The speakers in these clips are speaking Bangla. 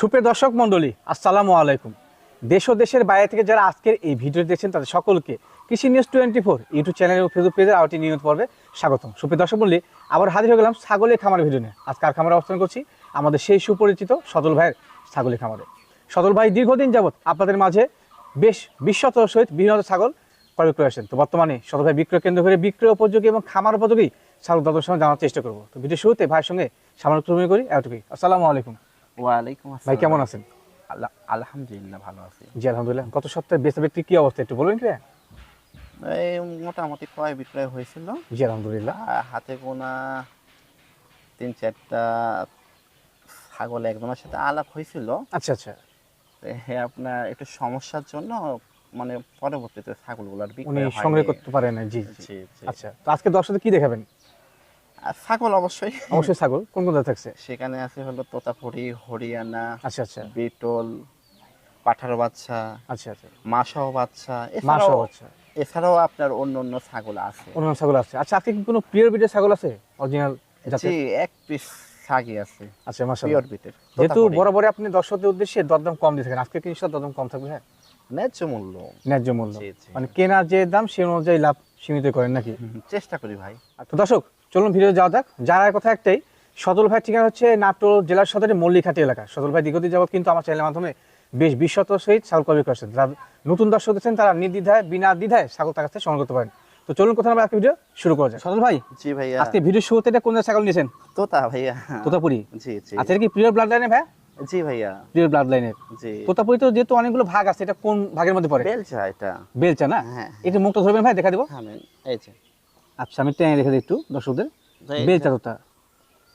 সুপ্রিয় দর্শক মণ্ডলী, আসসালামু আলাইকুম। দেশ ও দেশের বাইরে থেকে যারা আজকের এই ভিডিও দেখছেন, তাদের সকলকে Krishi news twenty four YouTube channel ও ফেসবুক পেজের আরটি নিয়মিত পর্বে স্বাগতম। সুপ্রিয় দর্শক মণ্ডলী, আবার হাজির হয়ে গেলাম ছাগলের খামার ভিডিও নিয়ে। আজকে আর খামারে অবস্থান করছি আমাদের সেই সুপরিচিত সদল ভাইয়ের ছাগলের খামারে। সদল ভাই, দীর্ঘদিন যাবৎ আপনাদের মাঝে বেশ বিশ্বত সহিত বিভিন্ন ছাগল ক্রয় বিক্রয় আসেন তো বর্তমানে সদল ভাই বিক্রয় কেন্দ্র করে বিক্রয় উপযোগী এবং খামার উপযোগী ছাগল সঙ্গে জানার চেষ্টা করব। তো ভিডিও শুরুতে ভাইয়ের সঙ্গে সামান্য করি, এতটুকুই। আসসালামু আলাইকুম। ওয়ালাইকুম আসসালাম। ভাই কেমন আছেন? আলহামদুলিল্লাহ ভালো আছি। জি আলহামদুলিল্লাহ। গত সপ্তাহে বেচা বিক্রি কি অবস্থা একটু বলবেন কি এই মোটামুটি ক্রয় বিক্রয় হয়েছিল। জি আলহামদুলিল্লাহ। হাতে গোনা তিন চারটা ছাগল একজনের সাথে আলাপ হয়েছিল। আচ্ছা আচ্ছা। আপনার একটু সমস্যার জন্য মানে পরবর্তীতে ছাগলগুলোর উনি বিক্রয় সংগ্রহ করতে পারেন না জি জি। আচ্ছা তো আজকে দর্শকদের কি দেখাবেন? আর ছাগল অবশ্যই। অবশ্যই ছাগল। কোন কোন জাত থাকছে? সেখানে আছে হলো তোতাপুরি হরিয়ানা আচ্ছা আচ্ছা। বিটল পাঠার বাচ্চা আচ্ছা আচ্ছা। মাসাও বাচ্চা মাসও আচ্ছা এছাড়াও আপনার অন্য অন্য ছাগল আছে। অন্য ছাগল আছে। আচ্ছা আজকে কি কোনো প্রিয় বিটের ছাগল আছে? অরিজিনাল জাতের? জি এক পিস ছাগি আছে। আচ্ছা মাশাআল্লাহ। পিওর বিটের যেহেতু। বরাবরই আপনি দর্শকদের উদ্দেশ্যে দরদাম কম দিয়ে থাকেন আজকে কি নিশ্চয় দরদাম কম থাকবে? হ্যাঁ। ন্যায্য মূল্য। ন্যায্য মূল্য। মানে কেনা যে দাম সেই অনুযায়ী লাভ সীমিত করেন নাকি? চেষ্টা করি ভাই। তো দর্শক চলুন ভিডিও যাওয়া যাক। যারা কথা একটাই সদল ভাই ঠিকানা হচ্ছে নাটোর জেলার সদরের মল্লিঘাটি এলাকা। সদল ভাই দীর্ঘদিন যাবত কিন্তু আমার চ্যানেলের মাধ্যমে বেশ বিশ্বত সহিত ছাগল ক্রয় করেছেন। যারা নতুন দর্শক আছেন তারা নির্দ্বিধায় বিনা দ্বিধায় ছাগল তার কাছে সংগ্রহ করতে পারেন। তো চলুন কোথাও আমরা আজকে ভিডিও শুরু করা যায় সদল ভাই? জি ভাইয়া। আজকে ভিডিও শুরুতে এটা কোন ছাগল নিয়েছেন? তোতা ভাইয়া। তোতাপুরি? জি জি। আচ্ছা কি প্রিয় ব্লাড লাইনের ভাই? জি ভাইয়া। প্রিয় ব্লাড লাইনের জি। তোতাপুরি তো যেহেতু অনেকগুলো ভাগ আছে এটা কোন ভাগের মধ্যে পড়ে? বেলচা এটা। বেলচা না? হ্যাঁ। এটা মুখটা ধরবেন ভাই দেখা দিব। হ্যাঁ এই যে। আচ্ছা আমি টেনে রেখে দিই একটু দর্শকদের। বেলচা তোতা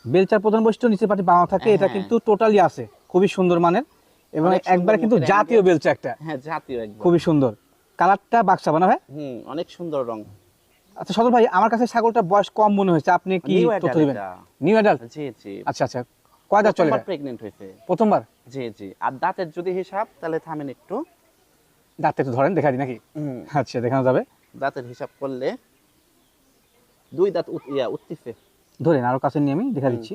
বেলচার প্রধান বৈশিষ্ট্য নিচের পাটি বাঁধা থাকে এটা হ্যাঁ। কিন্তু টোটালি আছে খুবই সুন্দর মানের। এবং একবারে কিন্তু জাতীয় বেলচা একটা। হ্যাঁ জাতীয় খুবই সুন্দর। কালারটা বাক্সা বানা ভাই? হুম অনেক সুন্দর রং। আচ্ছা সদর ভাই আমার কাছে ছাগলটা বয়স কম মনে হয়েছে আপনি কি তথ্য দিবেন? নিউ অ্যাডাল্ট জি জি। আচ্ছা আচ্ছা কয় দাঁত চলে ভাই? প্রেগনেন্ট হয়েছে। প্রথমবার? জি জি। আর দাঁতের যদি হিসাব তাহলে থামেন একটু। দাঁতটা একটু ধরেন দেখা দিই নাকি? আচ্ছা দেখানো যাবে। দাঁতের হিসাব করলে দুই দাঁত ইয়া উঠতেছে ধরেন আরও কাছে নিয়ে আমি দেখা দিচ্ছি।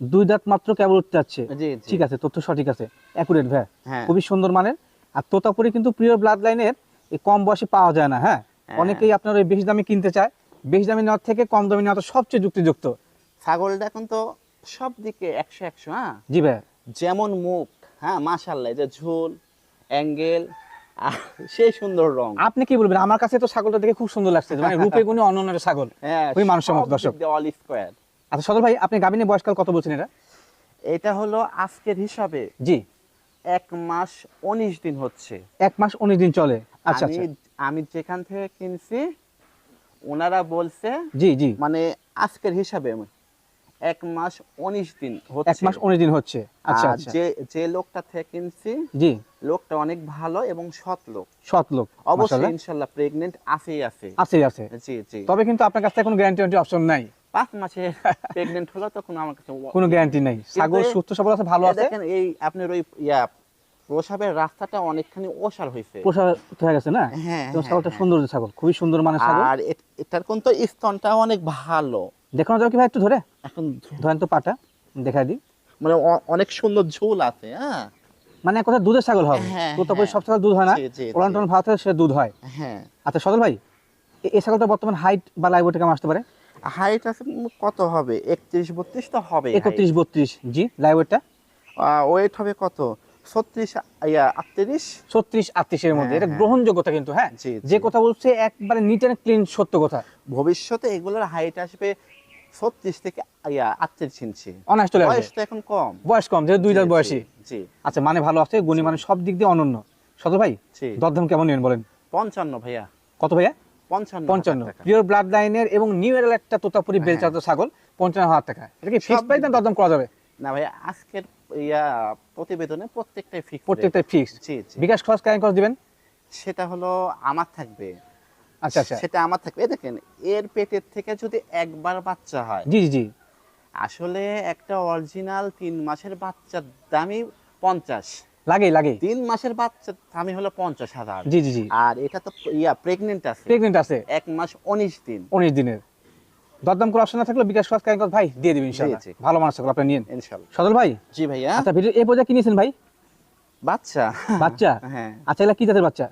দুই দাঁত মাত্র কেবল উঠতে যাচ্ছে। ঠিক আছে তথ্য সঠিক আছে। অ্যাকুরেট ভাই। হ্যাঁ। খুবই সুন্দর মানের। আর তোতাপুরি কিন্তু প্রিয় ব্লাড লাইনের এই কম বয়সে পাওয়া যায় না হ্যাঁ? হ্যাঁ। অনেকেই আপনার ওই বেশি দামে কিনতে চায়। বেশি দামে নেওয়ার থেকে কম দামে নেওয়া তো সবচেয়ে যুক্তিযুক্ত। ছাগলটা এখন তো সব দিকে একশো একশো হ্যাঁ? জি ভাই। যেমন মুখ হ্যাঁ? মাশাল্লাহ যে ঝোল অ্যাঙ্গেল সেই সুন্দর রং। আপনি কি বলবেন? আমার কাছে তো ছাগলটা দেখে খুব সুন্দর লাগছে। মানে রূপে গুণে অন্য ছাগল। হ্যাঁ খুবই মানসম্মত দর্শক। অল স্কোয়ার আচ্ছা সদর ভাই আপনি গাবিনে বয়সকাল কত বলছেন এটা? এটা হলো আজকের হিসাবে জি। এক মাস উনিশ দিন হচ্ছে। এক মাস উনিশ দিন চলে। আচ্ছা আমি আচ্ছা। আমি যেখান থেকে কিনছি ওনারা বলছে জি জি। মানে আজকের হিসাবে এক মাস উনিশ দিন এক মাস উনিশ দিন হচ্ছে। আচ্ছা আচ্ছা। যে যে লোকটা থেকে কিনছি জি। লোকটা অনেক ভালো এবং সৎ লোক। সৎ লোক অবশ্যই ইনশাল্লাহ প্রেগনেন্ট আছেই আছে আছে আছে। জি জি। তবে কিন্তু আপনার কাছে কোনো গ্যারান্টি অপশন নাই। পাঁচ মাসে প্রেগনেন্ট হলো তখন আমার কাছে কোনো গ্যারান্টি নাই। ছাগল সুস্থ সবল আছে ভালো আছে? দেখেন এই আপনার ওই ইয়া প্রসাবের রাস্তাটা অনেকখানি ওসার হয়েছে প্রসার হয়ে গেছে না? হ্যাঁ, হ্যাঁ, ছাগলটা হ্যাঁ। সুন্দর ছাগল খুবই সুন্দর ছাগল আর এটার কোন তো স্তনটা অনেক ভালো। দেখানো যাবে কি ভাই একটু ধরে। এখন ধরেন তো পাটা দেখা দিই। মানে অনেক সুন্দর ঝোল আছে হ্যাঁ। মানে কথা দুধের ছাগল হবে? হ্যাঁ, তো তারপরে হ্যাঁ। সব ছাগল দুধ হয় না? ওলান। টন ভাত হয় সে দুধ হয়। হ্যাঁ। আচ্ছা সদল ভাই এই ছাগলটা বর্তমান হাইট বা লাইভ কেমন আসতে পারে? হাইট আছে কত হবে? একত্রিশ বত্রিশ তো হবে একত্রিশ বত্রিশ। জি লাইভ ওয়েটটা ওয়েট হবে কত? ছত্রিশ ইয়া আটত্রিশ? ছত্রিশ আটত্রিশের মধ্যে। হ্যাঁ, এটা। গ্রহণযোগ্যতা কিন্তু হ্যাঁ। যে কথা বলছে একবারে নিট অ্যান্ড ক্লিন সত্য কথা। ভবিষ্যতে এগুলোর হাইট আসবে ছত্রিশ থেকে আটত্রিশ ইঞ্চি। অনায়াস চলে এখন কম। বয়স কম যেহেতু দুই দাঁত বয়সী। জি আচ্ছা মানে ভালো আছে গুণী মানে সব দিক দিয়ে অনন্য। ভাই দরদাম কেমন নেবেন বলেন? পঞ্চান্ন ভাইয়া। কত ভাইয়া? পঞ্চান্ন পঞ্চান্ন। হাজার টাকা। পিওর ব্লাড লাইনের এবং নিউ এর একটা তোতাপুরি হ্যাঁ। বেলচাত ছাগল পঞ্চান্ন হাজার টাকা। এটা কি ফিক্স প্রাইস না দরদাম করা যাবে? না ভাইয়া আজকের ইয়া প্রতিবেদনে প্রত্যেকটাই ফিক্স ফিক্স বিকাশ খরচ দিবেন? সেটা হলো আমার থাকবে আচ্ছা আচ্ছা। সেটা আমার থাকবে। দেখেন এর পেটের থেকে যদি একবার বাচ্চা হয় জি জি আসলে একটা অরিজিনাল তিন মাসের বাচ্চার দামই পঞ্চাশ। লাগে লাগে তিন মাসের বাচ্চার দামই হলো পঞ্চাশ হাজার। জি জি জি। আর এটা তো ইয়া প্রেগনেন্ট আছে। প্রেগনেন্ট আছে। এক মাস উনিশ দিন। উনিশ দিনের। দরদাম করার অপশন না থাকলে বিকাশ খরচ কারিগর ভাই দিয়ে দিবেন ইনশাআল্লাহ। ভালো মানুষ থাকলে আপনি নিন সদল ভাই? জি ভাইয়া। আচ্ছা ভিডিও এই পর্যায়ে কিনেছেন ভাই? বাচ্চা। বাচ্চা? হ্যাঁ। আচ্ছা এগুলা কি জাতের বাচ্চা?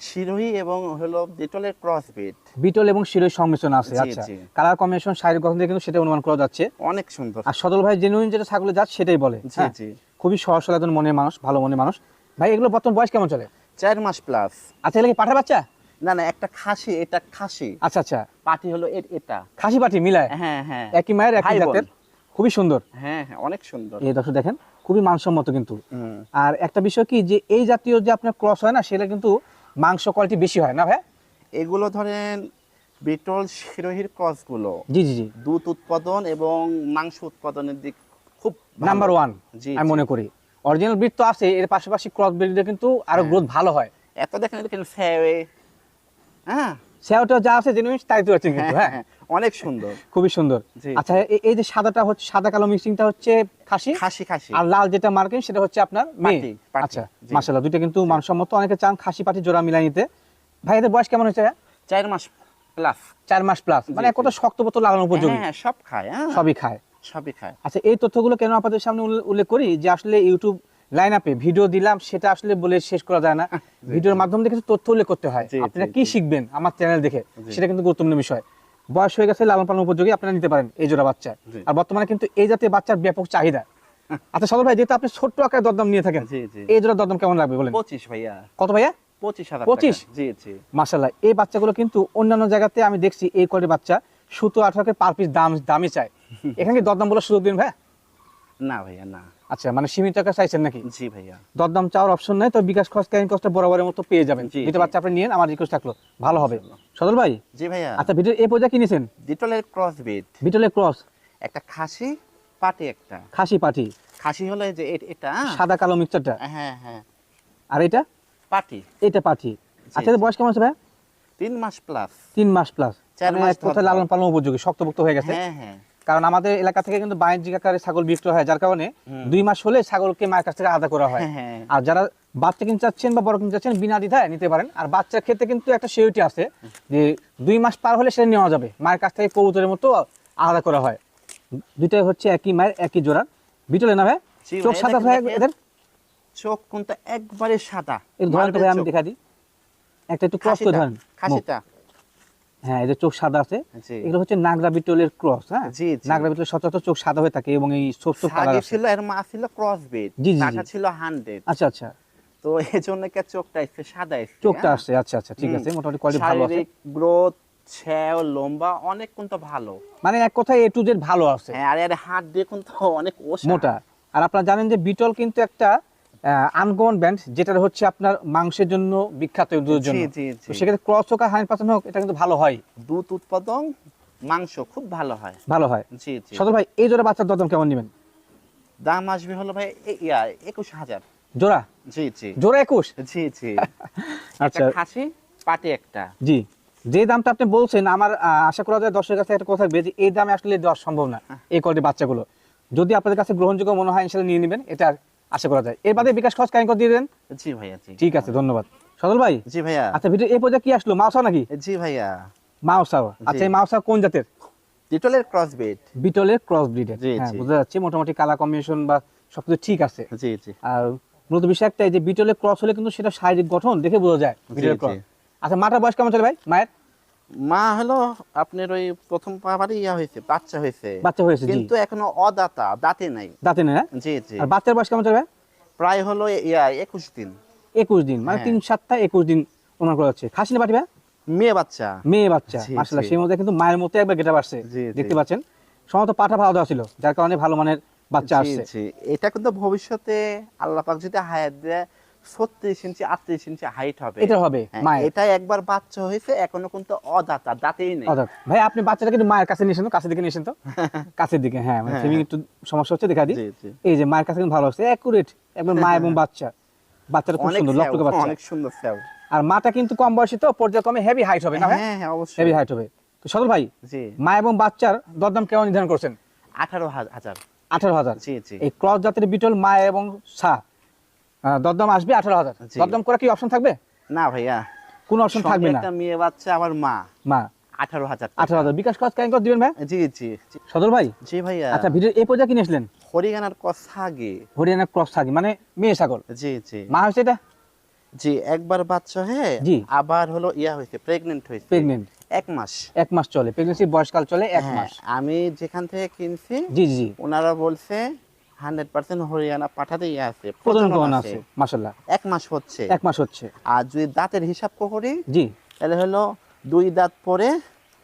শিরোহী এবং হলো ডিটলের ক্রস বিট বিটল এবং শিরোই সংমিশ্রণ আছে আচ্ছা। কালার কম্বিনেশন শারীরিক গঠন কিন্তু সেটা অনুমান করা যাচ্ছে। অনেক সুন্দর। আর সদল ভাই জেনুইন যেটা সেটাই বলে জি হ্যাঁ? জি। খুবই সহজ একজন মনের মানুষ ভালো মনের মানুষ। ভাই এগুলো বর্তমান বয়স কেমন চলে? চার মাস প্লাস আচ্ছা এগুলো কি পাঠার বাচ্চা? না না একটা খাসি এটা খাসি। আচ্ছা আচ্ছা। পাটি হলো এটা। খাসি পাঠি মিলায়? হ্যাঁ হ্যাঁ। একই মায়ের একই জাতের? খুবই সুন্দর। হ্যাঁ হ্যাঁ অনেক সুন্দর। এই দর্শক দেখেন খুবই মানসম্মত কিন্তু। আর একটা বিষয় কি যে এই জাতীয় যে আপনার ক্রস হয় না সেটা কিন্তু মাংস কোয়ালিটি বেশি হয় না ভাই? এগুলো ধরেন বিটল শিরোহির ক্রসগুলো। জি জি জি। দুধ উৎপাদন এবং মাংস উৎপাদনের দিক খুব নাম্বার ওয়ান জি আমি মনে করি। অরিজিনাল ব্রিড তো আছে এর পাশাপাশি ক্রস ব্রিডে কিন্তু আরও হ্যাঁ। গ্রোথ ভালো হয়। এত দেখেন দেখেন ফ্যাওয়ে হ্যাঁ। সেওটা যা আছে জেনুইন তাই তো আছে কিন্তু হ্যাঁ, হ্যাঁ হ্যাঁ, অনেক সুন্দর। খুবই সুন্দর। আচ্ছা এই যে সাদাটা হচ্ছে সাদা কালো মিক্সিংটা হচ্ছে খাসি? খাসি খাসি। আর লাল যেটা মার্কিং সেটা হচ্ছে আপনার মেয়ে? পাটি, আচ্ছা। মাশাআল্লাহ দুইটা কিন্তু মানসম্মত অনেকে চান খাসি পাটি জোড়া মিলাই নিতে। ভাই এদের বয়স কেমন হয়েছে চার মাস প্লাস চার মাস প্লাস মানে কত শক্ত বোতল লাগানো উপযোগী? হ্যাঁ সব খায় হ্যাঁ। সবই খায়। সবই খায়। আচ্ছা এই তথ্যগুলো কেন আপনাদের সামনে উল্লেখ করি? যে আসলে ইউটিউব লাইন আপে ভিডিও দিলাম সেটা আসলে বলে শেষ করা যায় না। ভিডিওর মাধ্যমে দেখে তথ্য উল্লেখ করতে হয়। আপনারা কি শিখবেন আমার চ্যানেল দেখে? সেটা কিন্তু গুরুত্বপূর্ণ বিষয়। বয়স হয়ে গেছে লালন পালন উপযোগী আপনারা নিতে পারেন এই জোড়া বাচ্চা। আর বর্তমানে কিন্তু এই জাতীয় বাচ্চার ব্যাপক চাহিদা। আচ্ছা সদর ভাই যেহেতু আপনি ছোট্ট আকারে দরদাম নিয়ে থাকেন এই জোড়া দরদাম কেমন লাগবে বলেন? পঁচিশ ভাইয়া। কত ভাইয়া? পঁচিশ হাজার 25? টাকা। জি জি। মাসাল্লাহ এই বাচ্চাগুলো কিন্তু অন্যান্য জায়গাতে আমি দেখছি এই কোয়ালিটির বাচ্চা সতেরো আঠারোকে পার পিস দাম দামই চায়। এখানে কি দরদাম বলে সুযোগ দিন ভাই না ভাইয়া না। আচ্ছা মানে সীমিত টাকা চাইছেন নাকি? জি ভাইয়া। দরদাম চাওয়ার অপশন নাই তো বিকাশ খরচ ক্যারিং কস্টটা বরাবরের মতো পেয়ে যাবেন। যেটা বাচ্চা আপনি নিয়েন আমার রিকোয়েস্ট থাকল। ভালো হবে। সদল ভাই? জি ভাইয়া। আচ্ছা ভিডিও এই পর্যায়ে কিনেছেন? ডিটলের ক্রস বিট বিটলের ক্রস একটা খাসি পাটি একটা। খাসি পাটি? খাসি হলো যে এটা? সাদা কালো মিক্সচারটা হ্যাঁ হ্যাঁ। আর এটা? পাটি। এটা পাটি। আচ্ছা বয়স কেমন আছে ভাই তিন মাস প্লাস তিন মাস প্লাস চার মাস কোথায় লালন পালন উপযোগী শক্তপোক্ত হয়ে গেছে। হ্যাঁ হ্যাঁ। কারণ আমাদের এলাকা থেকে কিন্তু বাণিজ্যিক আকারে ছাগল বিক্রি হয় যার কারণে দুই মাস হলে ছাগলকে মায়ের কাছ থেকে আলাদা করা হয়। হ্যাঁ, হ্যাঁ। আর যারা বাচ্চা কিনতে চাচ্ছেন বা বড় কিনতে চাচ্ছেন বিনা দ্বিধায় নিতে পারেন। আর বাচ্চার ক্ষেত্রে কিন্তু একটা সিউরিটি আছে যে দুই মাস পার হলে সেটা নেওয়া যাবে। মায়ের কাছ থেকে কবুতরের মতো আলাদা করা হয়। দুইটাই হচ্ছে একই মায়ের একই জোড়া। বিটলে না ভাই? চোখ সাদা ভাই এদের? চোখ কোনটা একবারে সাদা। এর ধরেন তো ভাই আমি। দেখা দিই। একটা একটু ক্রস করে ধরেন। খাসিটা। হ্যাঁ এদের চোখ সাদা আছে এগুলো হচ্ছে নাগরা বিটলের ক্রস হ্যাঁ। নাগরা বিটলের সচরাচর চোখ সাদা হয়ে থাকে এবং এই কালার ছিল এর মা ছিল ক্রস বিট জি, জি, ছিল হান্ড্রেড আচ্ছা আচ্ছা। তো এই জন্য কে চোখটা সাদা চোখটা হ্যাঁ? আসছে আচ্ছা আচ্ছা ঠিক আছে মোটামুটি কোয়ালিটি ভালো আছে। গ্রোথ ছ্যাও লম্বা অনেক কিন্তু ভালো। মানে এক কথায় এ টু জেড ভালো আছে। হ্যাঁ আর এর হাত দিয়ে কিন্তু অনেক মোটা। আর আপনারা জানেন যে বিটল কিন্তু একটা আনকমন ব্যান্ড যেটা হচ্ছে আপনার মাংসের জন্য বিখ্যাত দুধের জন্য। সেক্ষেত্রে ক্রস হোক আর হান্ড্রেড পার্সেন্ট হোক এটা কিন্তু ভালো হয়। দুধ উৎপাদন মাংস খুব ভালো হয়। ভালো হয়। জি জি। সদর ভাই এই জোড়া বাচ্চার দরদাম কেমন নেবেন? দাম আসবে হলো ভাই ইয়া একুশ হাজার। জোড়া? জি জি। জোড়া একুশ? জি জি। আচ্ছা। খাসি পাটি একটা। জি। যে দামটা আপনি বলছেন আমার আশা করা যায় দর্শকের কাছে একটা কথা যে এই দামে আসলে দেওয়া সম্ভব না এই কোয়ালিটির বাচ্চাগুলো। যদি আপনাদের কাছে গ্রহণযোগ্য মনে হয় ইনশাল্লাহ নিয়ে নেবেন। এটা আশা করা যায়। এর বাদে বিকাশ খরচ কারিগর দিয়ে দেন। জি ভাইয়া ঠিক আছে ধন্যবাদ। সদল ভাই? জি ভাইয়া। আচ্ছা ভিডিও এই পর্যায়ে কি আসলো? মাউসা নাকি? জি ভাইয়া। মাউসাও। আচ্ছা এই মাউসা কোন জাতের? ডিটলের ক্রস বিট বিটলের ক্রস ব্রিডের জি, হ্যাঁ জি। বোঝা যাচ্ছে মোটামুটি কালার কম্বিনেশন বা সবকিছু ঠিক আছে। জি জি। আর মূলত বিষয় একটাই যে বিটলের ক্রস হলে কিন্তু সেটা শারীরিক গঠন দেখে বোঝা যায় বিটলের। ক্রস আচ্ছা মাটার বয়স কেমন চলে ভাই? মায়ের? মা হলো আপনার ওই প্রথম পাবারই ইয়া হয়েছে বাচ্চা হয়েছে। বাচ্চা হয়েছে কিন্তু এখনও অদাতা দাঁতে নাই। দাঁতে নেই? জি জি। আর বাচ্চার বয়স কেমন চলে ভাই প্রায় হলো ইয়া একুশ দিন। একুশ দিন মানে হ্যাঁ। তিন সাতটা একুশ দিন করা হচ্ছে। খাসি না মেয়ে বাচ্চা। মেয়ে বাচ্চা মাসাল্লাহ সেই মধ্যে কিন্তু মায়ের মতো একবার গেটা আসছে। দেখতে পাচ্ছেন। সম্ভবত পাঠা ভালো দেওয়া ছিল যার কারণে ভালো মানের বাচ্চা আসছে। এটা কিন্তু ভবিষ্যতে আল্লাহ পাক যদি হায়াত দেয় ছত্রিশ ইঞ্চি আটত্রিশ ইঞ্চি হাইট হবে। এটা হবে হ্যাঁ, এটা একবার বাচ্চা হয়েছে এখনও কিন্তু অদাতা দাঁতেই নেই। ভাই আপনি বাচ্চাটা কিন্তু মায়ের কাছে নিয়েছেন দিকে নিয়েছেন তো? কাছের দিকে হ্যাঁ মানে হ্যাঁ, একটু সমস্যা হচ্ছে দেখা দিই। এই যে মায়ের কাছে কিন্তু ভালো হচ্ছে অ্যাকুরেট একবার মা এবং বাচ্চা। বাচ্চাটা খুব সুন্দর লক্ষ্য বাচ্চা। অনেক সুন্দর আর মাটা কিন্তু কম বয়সী তো পর্যায়ক্রমে হেভি হাইট হবে না হ্যাঁ হ্যাঁ অবশ্যই। হেভি হাইট হবে। তো সদল ভাই জি। মা এবং বাচ্চার দরদাম কেমন নির্ধারণ করছেন? আঠারো হাজার। আঠারো হাজার। জি জি। এই ক্রস জাতের বিটল মা এবং সা দরদাম আসবে আঠারো হাজার। দরদাম করা কি অপশন থাকবে? না ভাইয়া। কোন অপশন থাকবে না। মেয়ে বাচ্চা আবার মা। মা। আঠারো হাজার। আঠারো হাজার। বিকাশ কেন দিবেন ভাই? জি জি। সদর ভাই? জি ভাইয়া। আচ্ছা ভিডিও এই পর্যায়ে কিনে আসলেন? হরিয়ানার কসাগে। হরিয়ানা ক্রস মানে মেয়ে ছাগল। জি জি। মা হয়েছে এটা? জি একবার বাচ্চা হয়ে জি। আবার হলো ইয়া হয়েছে প্রেগনেন্ট হয়েছে। প্রেগনেন্ট এক মাস। এক মাস চলে। প্রেগনেন্সি বয়সকাল চলে এক হ্যাঁ, মাস। আমি যেখান থেকে কিনছি জি জি। ওনারা বলছে হান্ড্রেড পার্সেন্ট হরিয়ানা পাঠাতে ইয়ে আছে প্রজনন মাসাল্লাহ এক মাস হচ্ছে। এক মাস হচ্ছে। আর যদি দাঁতের হিসাব করি জি। তাহলে হলো দুই দাঁত পরে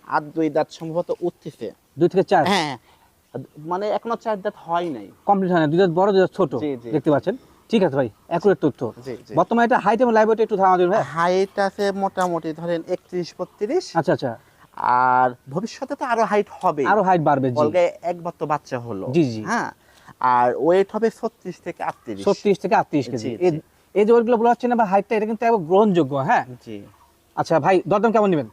আর দুই দাঁত সম্ভবত উঠতেছে। দুই থেকে চার? হ্যাঁ। মানে এখনও চার দাঁত হয় নাই। কমপ্লিট হয় না দুই দাঁত বড় দুই দাঁত ছোট। দেখতে পাচ্ছেন? ঠিক আছে ভাই অ্যাকুরেট তথ্য। বর্তমানে এটা হাইট এবং লাইভ একটু ধারণা দেবেন ভাই? হাইট আছে মোটামুটি ধরেন একত্রিশ বত্রিশ। আচ্ছা আচ্ছা। আর ভবিষ্যতে তো আরও হাইট হবে। আরও হাইট বাড়বে জি। একবার বাচ্চা হলো। জি, জি। হ্যাঁ। আর ওয়েট হবে ছত্রিশ থেকে আটত্রিশ। ছত্রিশ থেকে আটত্রিশ কেজি। এই- যে ওয়েটগুলো বলা হচ্ছে না বা হাইটটা এটা কিন্তু একবার গ্রহণযোগ্য হ্যাঁ? জি। আচ্ছা ভাই দরদাম কেমন নেবেন?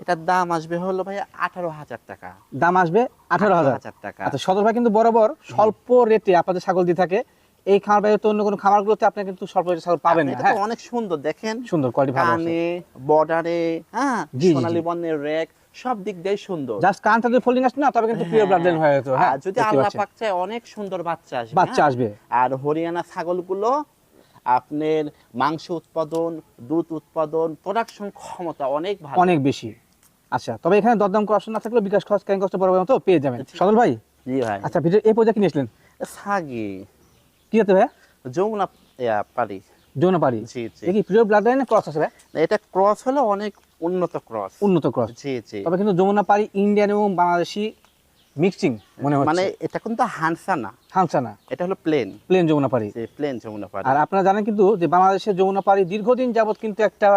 এটার দাম আসবে হলো ভাই আঠারো হাজার টাকা। দাম আসবে আঠারো হাজার। টাকা। আচ্ছা সদর ভাই কিন্তু বরাবর স্বল্প রেটে আপনাদের ছাগল দিয়ে থাকে। এই খামার বাইরে তো অন্য কোনো খামারগুলোতে আপনি কিন্তু স্বল্প রেটে ছাগল পাবেন না হ্যাঁ? অনেক সুন্দর দেখেন। সুন্দর কোয়ালিটি ভালো বর্ডারে হ্যাঁ? সোনালী বর্ণের রেক সব দিক দিয়ে সুন্দর। জাস্ট কানটা যদি ফোল্ডিং আসছে না তবে কিন্তু পিওর ব্লাড লাইন হয়ে যেত হ্যাঁ যদি আল্লাহ পাক চায় অনেক সুন্দর বাচ্চা আসবে বাচ্চা হ্যাঁ? আসবে। আর হরিয়ানা ছাগলগুলো আপনার মাংস উৎপাদন দুধ উৎপাদন প্রোডাকশন ক্ষমতা অনেক ভালো। অনেক বেশি। আচ্ছা তবে এখানে দরদাম করার অপশন না থাকলেও বিকাশ খরচ ক্যান কষ্ট বড় মতো পেয়ে যাবেন। সদল ভাই? জি ভাই। আচ্ছা ভিডিও এই পর্যায়ে কিনেছিলেন সাগি। কি হতে ভাই যমুনা পারি যৌনপাড়ি জি জি। এ কি পিওর ব্লাড লাইনে ক্রস আছে ভাই? এটা ক্রস হলো অনেক উন্নত ক্রস। উন্নত ক্রস। জি জি। তবে কিন্তু যমুনা পাড়ি ইন্ডিয়ান এবং বাংলাদেশি মিক্সিং মনে মানে এটা কিন্তু হানসা না হামসা না এটা হলো প্লেন। প্লেন যমুনা পাড়ি। প্লেন যমুনা পারি আর আপনারা জানেন কিন্তু যে বাংলাদেশের যমুনা পাড়ি দীর্ঘদিন যাবত কিন্তু একটা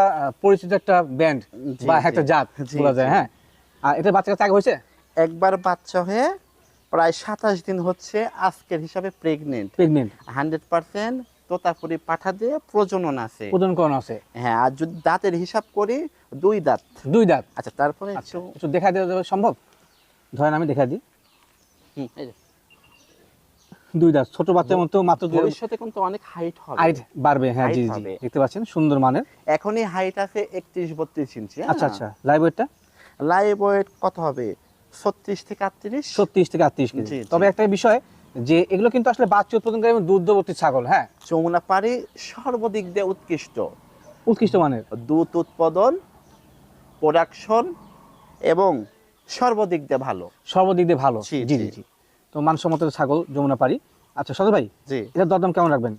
পরিচিত একটা ব্যান্ড বা একটা জাত বলা যায় হ্যাঁ। আর এটা বাচ্চা কাছে আগে হয়েছে? একবার বাচ্চা হয়ে প্রায় সাতাশ দিন হচ্ছে আজকের হিসাবে pregnant pregnant hundred percent Totapuri পাঠা দিয়ে প্রজনন আছে। প্রজন আছে। হ্যাঁ আর যদি দাঁতের হিসাব করি দুই দাঁত। দুই দাঁত। আচ্ছা তারপরে আচ্ছা একটু- দেখা দেওয়া সম্ভব? ধরেন আমি দেখা দিই। হুম, এই দুই দাঁত ছোট বাচ্চার মতো মাত্র ভবিষ্যতে কিন্তু অনেক হাইট হবে। হাইট বাড়বে হ্যাঁ জি জি দেখতে পাচ্ছেন সুন্দর মানের। এখনই হাইট আছে একত্রিশ বত্রিশ ইঞ্চি? আচ্ছা আচ্ছা লাইভ ওয়েটটা লাইভ ওয়েট কত হবে? ছত্রিশ থেকে আটত্রিশ? ছত্রিশ থেকে আটত্রিশ কেজি। জি, জি। তবে একটা বিষয় যে এগুলো কিন্তু আসলে বাচ্চা উৎপাদনকারী এবং দুধবর্তী ছাগল হ্যাঁ। যমুনা পাড়ি সর্বদিক দিয়ে উৎকৃষ্ট। উৎকৃষ্ট মানের। দুধ উৎপাদন প্রোডাকশন এবং সর্বদিক দিয়ে ভালো। সর্বদিক দিয়ে ভালো। জি, জি জি। তো মানসম্মত ছাগল যমুনা পারি আচ্ছা সদর ভাই জি। এটার দরদাম কেমন রাখবেন?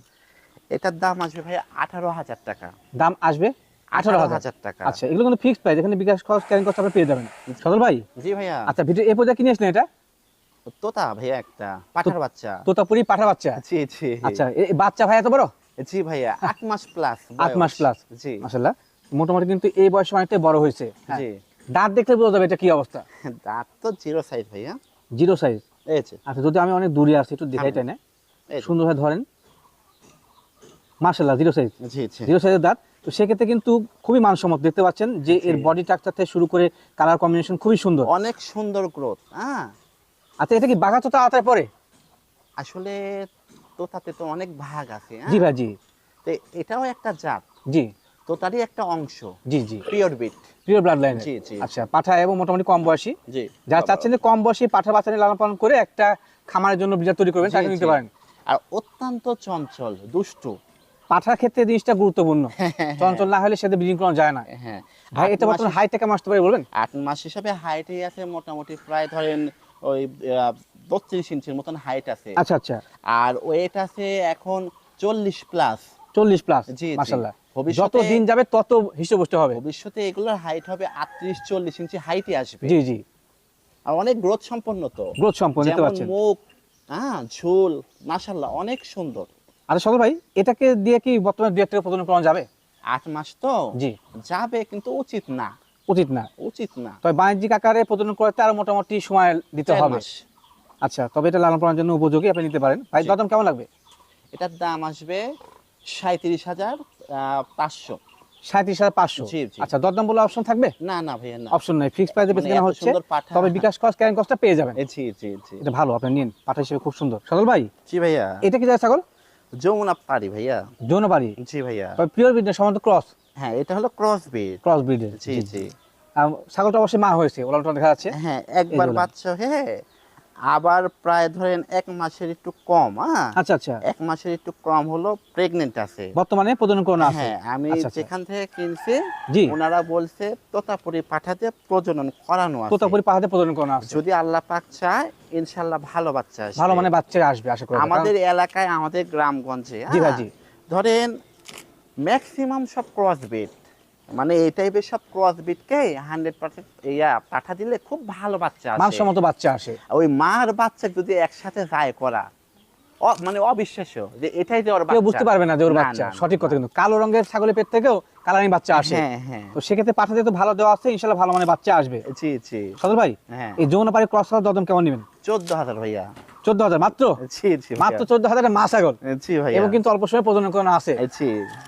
এটার দাম আসবে ভাই আঠারো হাজার টাকা। দাম আসবে আঠারো হাজার। টাকা। আচ্ছা এগুলো কিন্তু ফিক্সড প্রাইস এখানে বিকাশ খরচ ক্যারিং কস্ট আপনি পেয়ে যাবেন। সদর ভাই? জি ভাইয়া। আচ্ছা ভিডিও এ পর্যায়ে কিনে আসলেন এটা? তোতা ভাইয়া একটা পাঠার বাচ্চা। তোতাপুরি পাঠার বাচ্চা? জি জি। আচ্ছা বাচ্চা ভাই এত বড়? জি ভাইয়া আট মাস প্লাস আট মাস প্লাস জি। মাসাল্লাহ মোটামুটি কিন্তু এই বয়সে অনেকটাই বড় হয়েছে। হ্যাঁ। দাঁত দেখলে বোঝা যাবে এটা কি অবস্থা? দাঁত তো জিরো সাইজ ভাইয়া। জিরো সাইজ আচ্ছা যদি আমি অনেক দূরে আসছি একটু দেখাই হ্যাঁ। টাই না সুন্দরভাবে ধরেন। মার্শাল্লাহ জিরো সাইজ জিরো সাইজের দাঁত। তো সেক্ষেত্রে কিন্তু খুবই মানসম্মত দেখতে পাচ্ছেন যে এর বডি স্ট্রাকচার থেকে শুরু করে কালার কম্বিনেশন খুবই সুন্দর। অনেক সুন্দর গ্রোথ হ্যাঁ। আচ্ছা এটা কি বাঘা তোতা আওতায় পড়ে? আসলে তোতাতে তো অনেক ভাগ আছে হ্যাঁ? জি ভাই জি। তো এটাও একটা জাত। জি। তোতারই একটা অংশ জি জি। পিওর বিট প্রিয় ব্লাড লাইন জি, জি। আচ্ছা পাঠা এবং মোটামুটি কম বয়সী। জি যারা চাচ্ছেন কম বয়সী পাঠা বাচ্চা লালন পালন করে একটা খামারের জন্য তৈরি করবেন তাকে নিতে পারেন। আর অত্যন্ত চঞ্চল দুষ্টু। পাঠার ক্ষেত্রে জিনিসটা গুরুত্বপূর্ণ। চঞ্চল না হলে সেটা ব্রিডিং করানো যায় না। হ্যাঁ ভাই এটা বর্তমানে হাইট কেমন আসতে পারে বলবেন? আট মাস হিসাবে হাইটই আছে মোটামুটি প্রায় ধরেন ওই বত্রিশ ইঞ্চির মতন হাইট আছে। আচ্ছা আচ্ছা। আর ওয়েট আছে এখন চল্লিশ প্লাস চল্লিশ প্লাস জি। মাসাল্লাহ যত দিন যাবে তত হিষ্টপুষ্ট হবে। ভবিষ্যতে এগুলোর হাইট হবে আটত্রিশ চল্লিশ ইঞ্চি হাইটে আসবে। জি জি। আর অনেক গ্রোথ সম্পন্ন তো। গ্রোথ সম্পন্ন পাচ্ছেন। মুখ হ্যাঁ ঝুল মাশাল্লাহ অনেক সুন্দর। আর সদর ভাই এটাকে দিয়ে কি বর্তমানে দুই একটা প্রজনন করানো যাবে? আট মাস তো জি। যাবে কিন্তু উচিত না। উচিত না। উচিত না। তবে বাণিজ্যিক আকারে প্রজনন করতে আরও মোটামুটি সময় দিতে হবে। আচ্ছা তবে এটা লালন পালনের জন্য উপযোগী আপনি নিতে পারেন। ভাই। দরদাম কেমন লাগবে? এটার দাম আসবে সাঁত্রিশ হাজার পাঁচশো। সাঁত্রিশ হাজার পাঁচশো? জি, জি। আচ্ছা দরদাম বলে অপশন থাকবে? না না ভাইয়া না। অপশন নাই। ফিক্স প্রাইসে বেশি মানে কেনা হচ্ছে তবে বিকাশ ক্যারিং কস্টটা পেয়ে যাবেন। জি জি জি। এটা ভালো আপনি নিন। পাঠা হিসেবে খুব সুন্দর। সদল ভাই? জি ভাইয়া। এটা কি যায় ছাগল? যমুনা পারি ভাইয়া। যৌনবাড়ি জি ভাইয়া। পিওর ব্রিডের সমান্ত ক্রস হ্যাঁ এটা হলো ক্রস বিট ক্রস ব্রিডের জি জি ছাগলটা অবশ্যই মা হয়েছে ওলানটা দেখা যাচ্ছে। হ্যাঁ একবার বাচ্চা হয়ে। আবার প্রায় ধরেন এক মাসের একটু কম হ্যাঁ আচ্ছা আচ্ছা। এক মাসের একটু কম হলো প্রেগনেন্ট আছে। বর্তমানে প্রজনন করোনা আছে। হ্যাঁ আমি আচ্ছা, আচ্ছা। যেখান থেকে কিনছি জি। ওনারা বলছে তোতাপুরি পাঠাতে প্রজনন করানো আছে। তোতাপুরি পাহাড়ে প্রজনন করোনা আছে। যদি আল্লাহ পাক চায় ইনশাল্লাহ ভালো বাচ্চা আসবে। ভালো মানে বাচ্চা আসবে আশা করি। আমাদের এলাকায় আমাদের গ্রামগঞ্জে জি জি। ধরেন ম্যাক্সিমাম সব ক্রস বিট মানে এই টাইপের সব ক্রস বিটকে হান্ড্রেড পার্সেন্ট ইয়া পাঠা দিলে খুব ভালো বাচ্চা মানসম্মত বাচ্চা আসে। ওই মার বাচ্চা যদি একসাথে যায় করা মানে অবিশ্বাস্য যে এটাই যে ওর বাচ্চা। বুঝতে পারবে না যে ওর বাচ্চা। সঠিক কথা কিন্তু। কালো রঙের ছাগলের পেট থেকেও কালারিং বাচ্চা আসে। হ্যাঁ হ্যাঁ। তো সেক্ষেত্রে পাঠাতে তো ভালো দেওয়া আছে ইনশাল্লাহ ভালো মানে বাচ্চা আসবে। জি জি সদর ভাই হ্যাঁ। এই যমুনা পাড়ি ক্রস করার দদম কেমন নেবেন? চোদ্দ হাজার ভাইয়া। চোদ্দ হাজার মাত্র? জি জি মাত্র চোদ্দ হাজারের মা ছাগল। এবং কিন্তু অল্প সময় প্রজনন করানো আছে।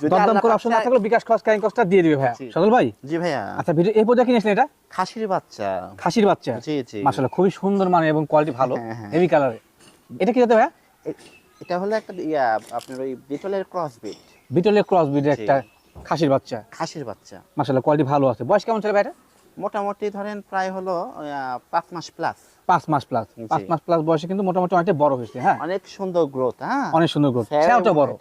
দরদাম আল্লাহ করে অপশন না থাকলে বিকাশ খরচ কাইন কষ্টটা দিয়ে দিবে ভাইয়া। সদর ভাই? জি ভাইয়া। আচ্ছা ভিডিও এই পর্যায়ে কিনেছিলেন এটা? খাসির বাচ্চা। খাসির বাচ্চা। জি জি মাসাল্লাহ খুবই সুন্দর মানে এবং কোয়ালিটি ভালো। হেভি কালারে এটা কি যাতে ভাইয়া? এটা হলো একটা ইয়া আপনার ওই বিটলের ক্রস বিট বিটলের ক্রস একটা খাসির বাচ্চা। খাসির বাচ্চা। মাসাল্লাহ কোয়ালিটি ভালো আছে। বয়স কেমন চলে ভাই এটা মোটামুটি ধরেন প্রায় হলো পাঁচ মাস প্লাস পাঁচ মাস প্লাস। পাঁচ মাস প্লাস বয়সে কিন্তু মোটামুটি অনেকটা বড় হয়েছে হ্যাঁ? অনেক সুন্দর গ্রোথ হ্যাঁ? অনেক সুন্দর গ্রোথ সেওটা বড়।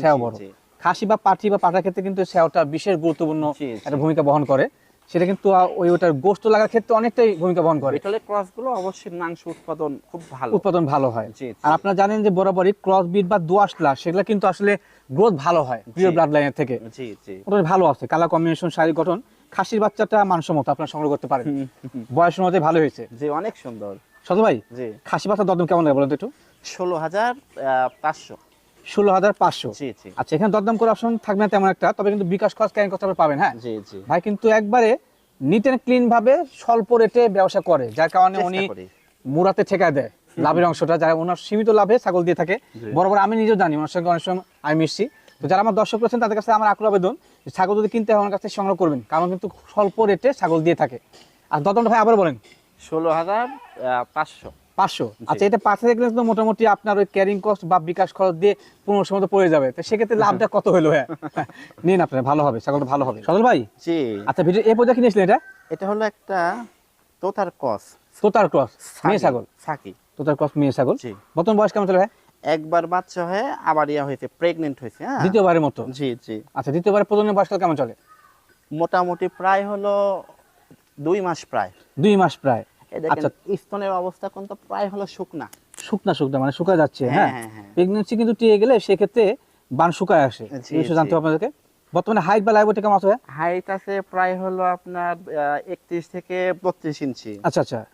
সেও বড়। খাসি বা পাঠি বা পাঠার ক্ষেত্রে কিন্তু সেওটা বিশেষ গুরুত্বপূর্ণ। একটা ভূমিকা বহন করে। সেটা কিন্তু ওই ওটার গোস্ত লাগার ক্ষেত্রে অনেকটাই ভূমিকা বহন করে। বিটলের ক্রসগুলো অবশ্যই মাংস উৎপাদন খুব ভালো। উৎপাদন ভালো হয়। আর আপনারা জানেন যে বরাবরই ক্রস বিট বা দোয়াশলা সেগুলো কিন্তু আসলে গ্রোথ ভালো হয় প্রিয়। ব্লাড লাইনের থেকে। জি জি। মোটামুটি ভালো আছে। কালার কম্বিনেশন শারীরিক গঠন খাসির বাচ্চাটা মানসম্মত আপনারা সংগ্রহ করতে পারেন। বয়স অনুযায়ী ভালো হয়েছে। জি অনেক সুন্দর। সদু ভাই জি। খাসি বাচ্চার দরদাম কেমন লাগে বলেন তো একটু? ষোলো হাজার পাঁচশো। ষোলো হাজার পাঁচশো। আচ্ছা এখানে দরদাম করে অপশন থাকবে না তেমন একটা তবে কিন্তু বিকাশ খরচ ক্যান করতে পাবেন হ্যাঁ? জি জি। ভাই কিন্তু একবারে নিট অ্যান্ড ক্লিন ভাবে স্বল্প রেটে ব্যবসা করে যার কারণে উনি। মুরাতে ঠেকায় দেয় লাভের অংশটা যারা ওনার সীমিত লাভে ছাগল দিয়ে থাকে। বরাবর আমি নিজেও জানি ওনার সঙ্গে অনেক সময় আমি মিশছি। তো যারা আমার দর্শক রয়েছেন তাদের কাছে আমার আকুল আবেদন ছাগল যদি কিনতে হয় আমার কাছে সংগ্রহ করবেন কারণ কিন্তু স্বল্প রেটে ছাগল দিয়ে থাকে। আর দরদামটা ভাই আবার বলেন। ষোলো হাজার পাঁচশো। পাঁচশো। আচ্ছা এটা পাঠাতে গেলে তো মোটামুটি আপনার ওই ক্যারিং কস্ট বা বিকাশ খরচ দিয়ে পনেরোশো মতো পড়ে যাবে। তো সেক্ষেত্রে লাভটা কত হলো হ্যাঁ? নিন আপনার ভালো হবে ছাগলটা ভালো হবে। সজল ভাই? জি। আচ্ছা ভিডিও এ পর্যায়ে কিনেছিলেন এটা? এটা হলো একটা তোতার কস তোতার ক্রস মেয়ে ছাগল। সাকি। তোতার ক্রস মেয়ে ছাগল। জি। বর্তমান বয়স কেমন চলে ভাই? একবার বাচ্চা হয়ে আবার ইয়া হয়েছে প্রেগনেন্ট হয়েছে হ্যাঁ? দ্বিতীয়বারের মতো? জি জি। আচ্ছা দ্বিতীয়বারের প্রজন্মের বয়সকাল কেমন চলে? মোটামুটি প্রায় হলো দুই মাস প্রায়। দুই মাস প্রায়। দেখেন স্তনের অবস্থা কিন্তু প্রায় হলো শুকনা। শুকনা শুকনা মানে শুকা যাচ্ছে হ্যাঁ। প্রেগনেন্সি কিন্তু টিয়ে গেলে সেক্ষেত্রে বান শুকায় আসে। বিষয়ে জানতে আপনাদেরকে। বর্তমানে হাইট বা লাইবটি কেমন আছে হাইট আছে প্রায় হলো আপনার একত্রিশ থেকে বত্রিশ ইঞ্চি। আচ্ছা আচ্ছা।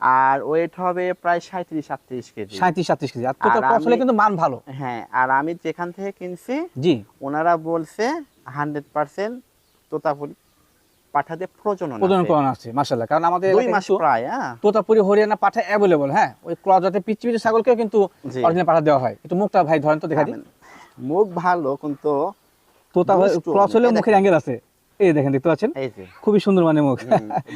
আর ওয়েট হবে প্রায় সাঁত্রিশ আটত্রিশ কেজি সাঁত্রিশ কেজি। আমি- কিন্তু মান ভালো। হ্যাঁ আর আমি যেখান থেকে কিনছি জি। ওনারা বলছে হান্ড্রেড পার্সেন্ট তোতাপুরি। পাঠাতে প্রজনন প্রজনন আছে। মাশাল্লাহ কারণ আমাদের দুই মাস প্রায় হ্যাঁ। তোতাপুরি হরিয়ানা পাঠা অ্যাভেলেবল হ্যাঁ? ওই ক্রস জাতের পিচ্ছি পিচ্ছি ছাগলকেও কিন্তু অরিজিনাল পাঠা দেওয়া হয়। একটু মুখটা ভাই ধরেন তো দেখা দিই। মুখ ভালো কিন্তু তোতা। ক্রস হলে মুখের অ্যাঙ্গেল আছে। এই দেখেন দেখতে পাচ্ছেন? খুবই সুন্দর মানে মুখ।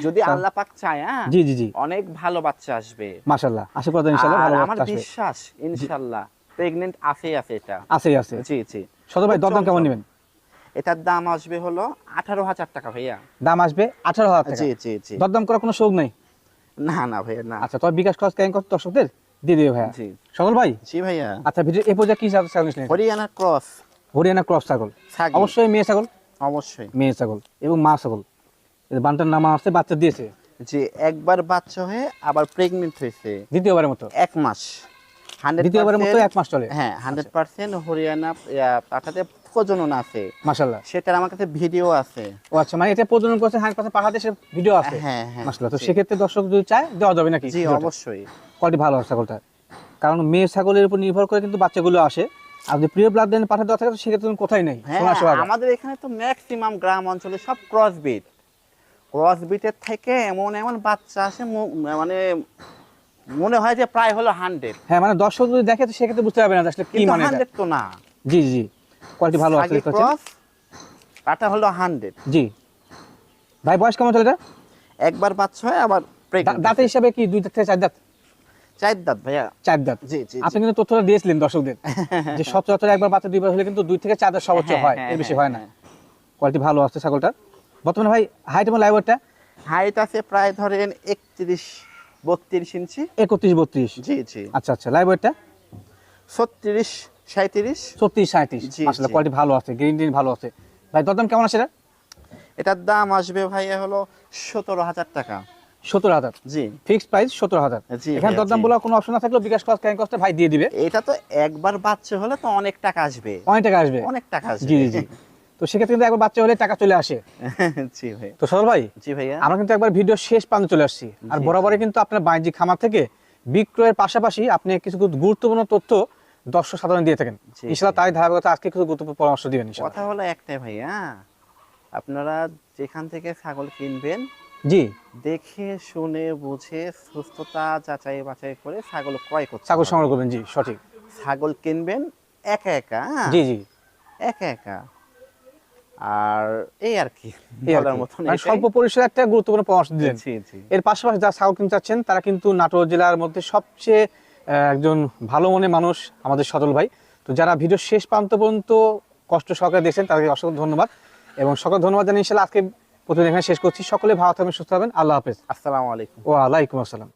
যদি আল্লাহ পাক চায় হ্যাঁ? জি জি জি। অনেক ভালো বাচ্চা আসবে। মাশাল্লাহ আশা করা যায় ইনশাল্লাহ ভালো আমার বাচ্চা আসবে। বিশ্বাস ইনশাআল্লাহ। প্রেগনেন্ট আছে আছে এটা। আছে আছে। জি জি। সদর ভাই দরদাম কেমন নেবেন? এটার দাম আসবে হলো আঠারো হাজার টাকা ভাইয়া। দাম আসবে আঠারো হাজার টাকা। জি জি জি। দরদাম করার কোনো শোক নেই? না না ভাইয়া না। আচ্ছা তবে বিকাশ খরচ কেন করতে দর্শকদের? দিয়ে ভাইয়া। জি। সকল ভাই? জি ভাইয়া। আচ্ছা ভিডিও এ পর্যায়ে কি ছাগল হরিয়ানা ক্রস। হরিয়ানা ক্রস ছাগল। অবশ্যই মেয়ে ছাগল? অবশ্যই। মেয়ে ছাগল এবং মা ছাগল। বানটার নাম আছে বাচ্চা দিয়েছে। যে একবার বাচ্চা হয়ে আবার প্রেগনেন্ট হয়েছে। দ্বিতীয়বারের মতো? এক মাস। দ্বিতীয়বারের মতো এক মাস চলে? হ্যাঁ হান্ড্রেড পার্সেন্ট হরিয়ানা পাঠাতে প্রজনন আছে। মাশাল্লাহ সেটার আমার কাছে ভিডিও আছে। ও আচ্ছা মানে এটা প্রজনন করছে হাঁস পাশে পাঠাতে সে ভিডিও আছে? হ্যাঁ হ্যাঁ মাশাল্লাহ তো সেক্ষেত্রে দর্শক যদি চায় দেওয়া যাবে নাকি জি অবশ্যই। কোয়ালিটি ভালো আছে ছাগলটা কারণ মেয়ে ছাগলের উপর নির্ভর করে কিন্তু বাচ্চাগুলো আসে। আর যদি প্রিয় ব্লাড পাঠা দেওয়া থাকে সেক্ষেত্রে তুমি কোথায় নেই? হ্যাঁ। আমাদের এখানে তো ম্যাক্সিমাম গ্রাম অঞ্চলে সব ক্রস বিট ক্রস বিটের থেকে এমন এমন বাচ্চা আসে মানে মনে হয় যে প্রায় হলো হান্ড্রেড হ্যাঁ মানে দর্শক যদি দেখে তো সেক্ষেত্রে বুঝতে পারবে না আসলে কি মানে হান্ড্রেড তো না। জি জি। কোয়ালিটি ভালো আছে দেখতে পাচ্ছেন? কাটা হলো হান্ড্রেড জি। ভাই বয়স কেমন চলে এটা? একবার বাচ্চা হয় আবার দাঁতে। হিসাবে কি দুই দাঁত থেকে চার দাঁত? চার দাঁত ভাইয়া। চার দাঁত। জি জি আপনি কিন্তু তথ্যটা দিয়েছিলেন দর্শকদের যে সচরাচর একবার বাচ্চা দুইবার হলে কিন্তু দুই থেকে চার দাঁত সর্বোচ্চ হ্যাঁ, হয় হ্যাঁ, এর বেশি হ্যাঁ, হয় না। কোয়ালিটি ভালো আছে ছাগলটার বর্তমানে ভাই হাইট এবং লাইভারটা হাইট আছে প্রায় ধরেন একত্রিশ বত্রিশ ইঞ্চি। একত্রিশ বত্রিশ। জি জি। আচ্ছা আচ্ছা লাইভ ওয়েটটা ছত্রিশ সাঁত্রিশ ছত্রিশ সাঁত্রিশ আসলে কোয়ালিটি ভালো আছে গ্রিন টিন ভালো আছে। ভাই দরদাম কেমন আছে এটা? এটার দাম আসবে ভাইয়া হলো সতেরো হাজার টাকা। সত্তর হাজার? জি। ফিক্সড প্রাইস সত্তর হাজার। এখানে দরদাম জি। কোনো অপশন না থাকলেও বিকাশ কস্ট ক্যান কস্টে ভাই দিয়ে দিবে। এটা তো একবার বাচ্চা হলে তো অনেক টাকা আসবে। অনেক টাকা আসবে। অনেক টাকা আসবে। জি জি জি। তো সেক্ষেত্রে কিন্তু একবার বাচ্চা হলে টাকা চলে আসে। জি ভাই। তো সরল ভাই জি ভাইয়া। আমরা কিন্তু একবার ভিডিও শেষ প্রান্তে চলে আসছি। আর বরাবরই কিন্তু আপনার বাণিজ্যিক খামার থেকে বিক্রয়ের পাশাপাশি আপনি কিছু গুরুত্বপূর্ণ তথ্য দর্শক সাধারণ দিয়ে থাকেন। ইনশাল্লাহ। তাই ধারাবাহিকতা আজকে কিছু গুরুত্বপূর্ণ পরামর্শ দিবেন কথা হলো একটাই ভাইয়া আপনারা যেখান থেকে ছাগল কিনবেন জি। দেখে শুনে বুঝে সুস্থতা যাচাই বাছাই করে ছাগল ক্রয় করতে ছাগল সংগ্রহ করবেন জি সঠিক। ছাগল কিনবেন একা একা হ্যাঁ? জি জি। একা একা। আর এই আর কি বলার কি। মতন মানে। স্বল্প পরিসরে একটা গুরুত্বপূর্ণ পরামর্শ দিলেন। জি জি। এর পাশাপাশি যারা ছাগল কিনতে চাচ্ছেন তারা কিন্তু নাটোর জেলার মধ্যে সবচেয়ে একজন ভালো মনে মানুষ আমাদের সজল ভাই। তো যারা ভিডিও শেষ প্রান্ত পর্যন্ত কষ্ট সহকারে দেখছেন তাদেরকে অসংখ্য ধন্যবাদ। এবং সকল ধন্যবাদ জানিয়ে ইনশাল্লাহ আজকে প্রথমে এখানে শেষ করছি। সকলে ভালো থাকবেন সুস্থ হবেন আল্লাহ হাফেজ। আসসালামু আলাইকুম। ওয়ালাইকুম আসসালাম।